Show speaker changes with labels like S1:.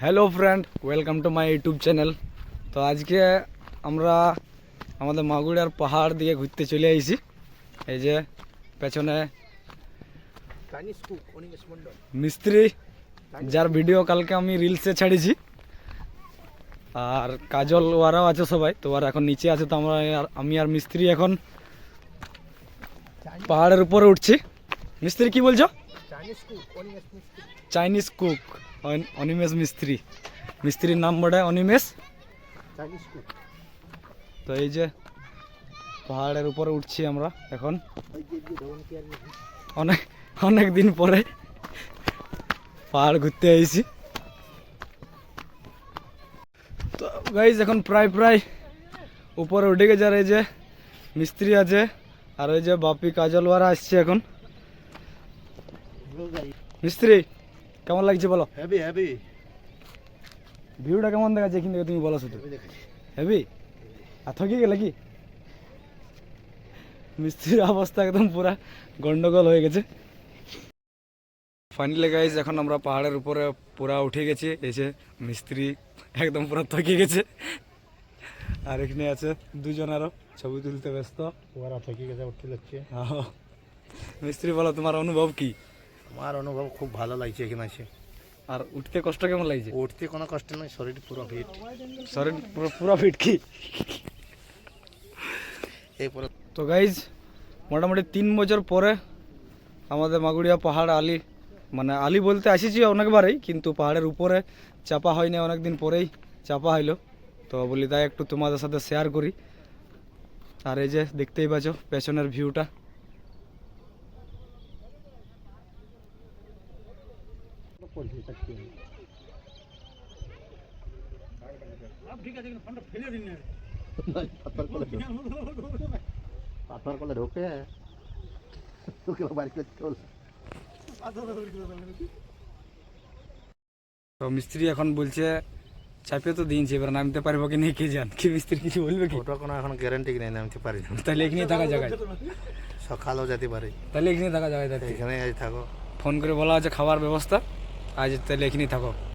S1: Hello friend welcome to my YouTube channel. তো আজকে আমরা আমাদের মাগুড়ার পাহাড় দিকে ঘুরতে চলে আইছি। এই যে পেছনে মিস্ত্রি যার ভিডিও কালকে আমি রিলসে ছাড়িছি আর কাজল ওরাও আছে সবাই তো ওরা এখন নিচে আছে তো আমরা আর- আমি আর মিস্ত্রি এখন পাহাড়ের উপরে উঠছি। মিস্ত্রি কি বলছো?
S2: চাইনিজ কুক অনিমেষ মিস্ত্রি।
S1: মিস্ত্রির নাম বটে অনিমেষ। তো এই যে পাহাড়ের উপরে উঠছি আমরা এখন। অনেক অনেক দিন পরে পাহাড় ঘুরতে এসেছি তো গাইজ এখন প্রায় প্রায় উপরে উঠে গেছে আর এই যে মিস্ত্রি আছে আর ওই যে বাপি কাজলওয়ারা আসছে এখন। মিস্ত্রি কেমন লাগছে বলো?
S2: হেভি হেভি
S1: ভিউটা কেমন দেখাচ্ছে এখান থেকে তুমি বলো শুধু। হেবি আর থকে গেলে কি? মিস্ত্রির অবস্থা একদম পুরা গন্ডগোল হয়ে গেছে। ফাইনালি গাইজ এখন আমরা পাহাড়ের উপরে পুরা উঠে গেছি। এসে মিস্ত্রি একদম পুরো থকে গেছে। আর এখানে আছে দুজন আরও ছবি তুলতে ব্যস্ত।
S2: ওরা থেকে গেছে উঠতে লাগছে
S1: মিস্ত্রি বলো তোমার অনুভব কি?
S2: আমার অনুভব খুব ভালো লাগছে এখানে আছে
S1: আর উঠতে কষ্ট কেমন লাগছে?
S2: উঠতে কোনো কষ্ট নেই শরীর পুরো ফিট
S1: শরীর পুরো পুরো ফিট কি?
S2: এই পুরো
S1: তো গাইজ মোটামুটি তিন বছর পরে আমাদের মাগুড়িয়া পাহাড় আলি মানে আলি বলতে আসিছি অনেকবারই কিন্তু পাহাড়ের উপরে চাপা হয়নি অনেক দিন পরেই চাপা হইল। তো বলি তাই একটু তোমাদের সাথে শেয়ার করি। আর এই যে দেখতেই পাচ্ছ পেছনের ভিউটা
S2: পাথর করে পাথর করে ঢোকে। তোকে বাড়ি করে চল।
S1: তো মিস্ত্রি এখন বলছে চাপিয়ে তো দিনছে এবার নামতে পারব কি নেই কে জান? কি মিস্ত্রি কিছু বলবে কি?
S2: ওটা কোনো এখন গ্যারান্টি নেই নামতে পারি না।
S1: তাহলে এখানে থাকা জায়গায়।
S2: সকালেও যেতে পারি।
S1: তাহলে এখানে থাকা জায়গায় থাকতে
S2: এখানে আজ থাকো।
S1: ফোন করে বলা আছে খাওয়ার ব্যবস্থা। আজ তাহলে এখানেই থাকো।